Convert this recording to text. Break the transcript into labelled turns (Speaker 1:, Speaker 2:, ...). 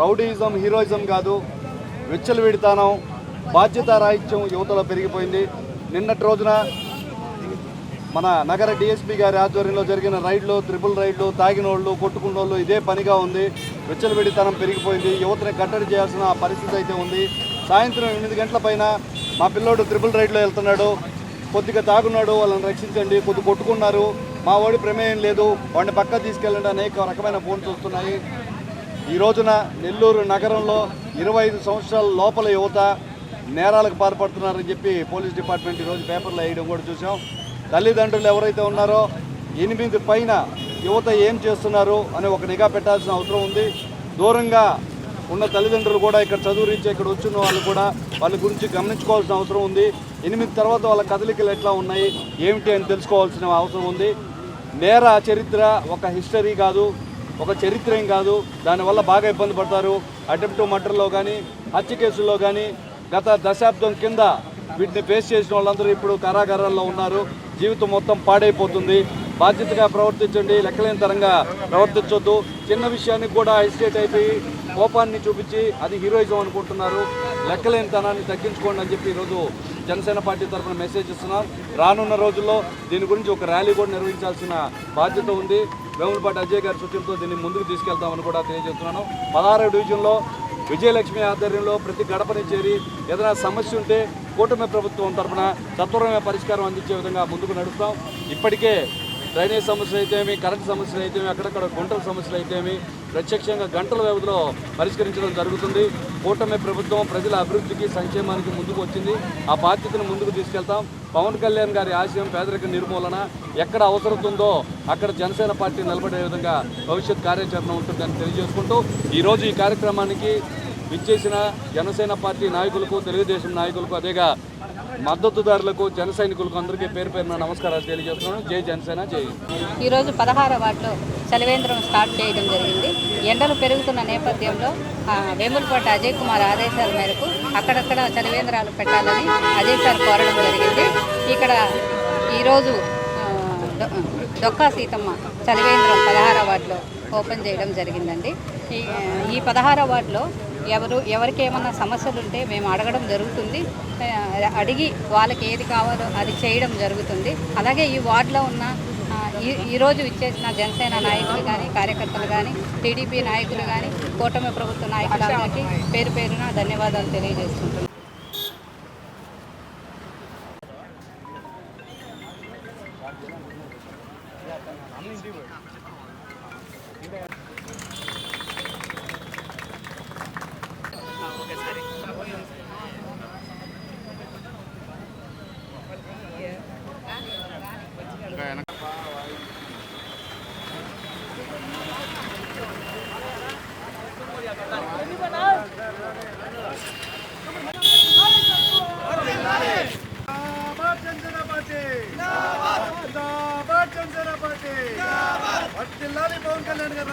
Speaker 1: Rowdyism heroism కాదు విచ్చలవిడితనం బాధ్యత రాహిత్యం యువతలో పెరిగిపోయింది. నిన్నటి రోజున మన నగర డిఎస్పీ గారి ఆధ్వర్యంలో జరిగిన రైడ్లు త్రిపుల్ రైడ్లు తాగినోళ్ళు కొట్టుకున్నోళ్ళు ఇదే పనిగా ఉంది. విచ్చలవిడితనం పెరిగిపోయింది. యువతని కట్టడి చేయాల్సిన పరిస్థితి అయితే ఉంది. సాయంత్రం ఎనిమిది గంటల పైన మా పిల్లోడు త్రిపుల్ రైడ్లో వెళ్తున్నాడు. కొద్దిగా తాగున్నాడు వాళ్ళని రక్షించండి కొద్ది కొట్టుకున్నారు. మా వాడి ప్రమేయం లేదు. వాడిని పక్క తీసుకెళ్ళండి అనేక రకమైన ఫోన్స్ వస్తున్నాయి. ఈ రోజున నెల్లూరు నగరంలో ఇరవై ఐదు సంవత్సరాల లోపల యువత నేరాలకు పాల్పడుతున్నారని చెప్పి పోలీస్ డిపార్ట్మెంట్ ఈరోజు పేపర్లో వేయడం కూడా చూసాం. తల్లిదండ్రులు ఎవరైతే ఉన్నారో ఎనిమిది పైన యువత ఏం చేస్తున్నారు అని ఒక నిఘా పెట్టాల్సిన అవసరం ఉంది. దూరంగా ఉన్న తల్లిదండ్రులు కూడా ఇక్కడ చదువు ఇక్కడ వచ్చిన వాళ్ళు కూడా వాళ్ళ గురించి గమనించుకోవాల్సిన అవసరం ఉంది. ఎనిమిది తర్వాత వాళ్ళ కదలికలు ఎట్లా ఉన్నాయి ఏమిటి అని తెలుసుకోవాల్సిన అవసరం ఉంది. నేర చరిత్ర ఒక హిస్టరీ కాదు. ఒక చరిత్ర ఏం కాదు. దానివల్ల బాగా ఇబ్బంది పడతారు. అటెంప్ట్ మర్డర్లో కానీ హత్య కేసుల్లో కానీ గత దశాబ్దం కింద వీటిని ఫేస్ చేసిన వాళ్ళందరూ ఇప్పుడు కారాగారాల్లో ఉన్నారు. జీవితం మొత్తం పాడైపోతుంది. బాధ్యతగా ప్రవర్తించండి. లెక్కలేని తరంగా ప్రవర్తించొద్దు. చిన్న విషయానికి కూడా హెసిటేట్ అయిపోయి కోపాన్ని చూపించి అది హీరోయిజం అనుకుంటున్నారు. లెక్కలేని తనాన్ని తగ్గించుకోండి అని చెప్పి ఈరోజు జనసేన పార్టీ తరఫున మెసేజ్ ఇస్తున్నాం. రానున్న రోజుల్లో దీని గురించి ఒక ర్యాలీ కూడా నిర్వహించాల్సిన బాధ్యత ఉంది. వేములపాటి అజయ్ గారి సూచనతో దీన్ని ముందుకు తీసుకెళ్తామని కూడా తెలియజేస్తున్నాను. పదహారు డివిజన్లో విజయలక్ష్మి ఆధ్వర్యంలో ప్రతి గడపని చేరి ఏదైనా సమస్య ఉంటే కూటమి ప్రభుత్వం తరఫున సత్వరమే పరిష్కారం అందించే విధంగా ముందుకు నడుస్తాం. ఇప్పటికే డ్రైనేజ్ సమస్యలు అయితేమి కరెంట్ సమస్యలు అయితేమి అక్కడక్కడ గుంటల సమస్యలు అయితేమి ప్రత్యక్షంగా గంటల వ్యవధిలో పరిష్కరించడం జరుగుతుంది. కూటమి ప్రభుత్వం ప్రజల అభివృద్ధికి సంక్షేమానికి ముందుకు వచ్చింది. ఆ బాధ్యతను ముందుకు తీసుకెళ్తాం. పవన్ కళ్యాణ్ గారి ఆశయం పేదరిక నిర్మూలన. ఎక్కడ అవసరం ఉందో అక్కడ జనసేన పార్టీ నిలబడే విధంగా భవిష్యత్ కార్యాచరణ ఉంటుందని తెలియజేసుకుంటూ ఈరోజు ఈ కార్యక్రమానికి విచ్చేసిన జనసేన పార్టీ నాయకులకు తెలుగుదేశం నాయకులకు అదేగా మద్దతుదారులకు జన సైనికులకు అందరికీ పేరు పేరున నమస్కారాలు తెలియజేస్తున్నాను. జై జనసేన జై
Speaker 2: ఈరోజు పదహార వార్డులో చలివేంద్రం స్టార్ట్ చేయడం జరిగింది. ఎండలు పెరుగుతున్న నేపథ్యంలో ఆ, వేములపాటి అజయ్ కుమార్ ఆదేశాల మేరకు అక్కడక్కడ చలివేంద్రాలు పెట్టాలని అజయ్ సార్ కోరడం జరిగింది. ఇక్కడ ఈరోజు దొక్కా సీతమ్మ చలివేంద్రం పదహార వార్డులో ఓపెన్ చేయడం జరిగిందండి. ఈ ఈ పదహార వార్డులో ఎవరు ఎవరికి ఏమన్నా సమస్యలు ఉంటే మేము అడగడం జరుగుతుంది. అడిగి వాళ్ళకి ఏది కావాలో అది చేయడం జరుగుతుంది. అలాగే ఈ వార్డులో ఉన్న ఈ ఈరోజు ఇచ్చేసిన జనసేన నాయకులు కానీ కార్యకర్తలు కానీ టీడీపీ నాయకులు కానీ కూటమి ప్రభుత్వ నాయకులందరికీ పేరు పేరున ధన్యవాదాలు తెలియజేస్తుంటున్నాను
Speaker 3: జనసేన ఇంకా వెనక. జనసేన పార్టీ పవన్ కళ్యాణ్ గారు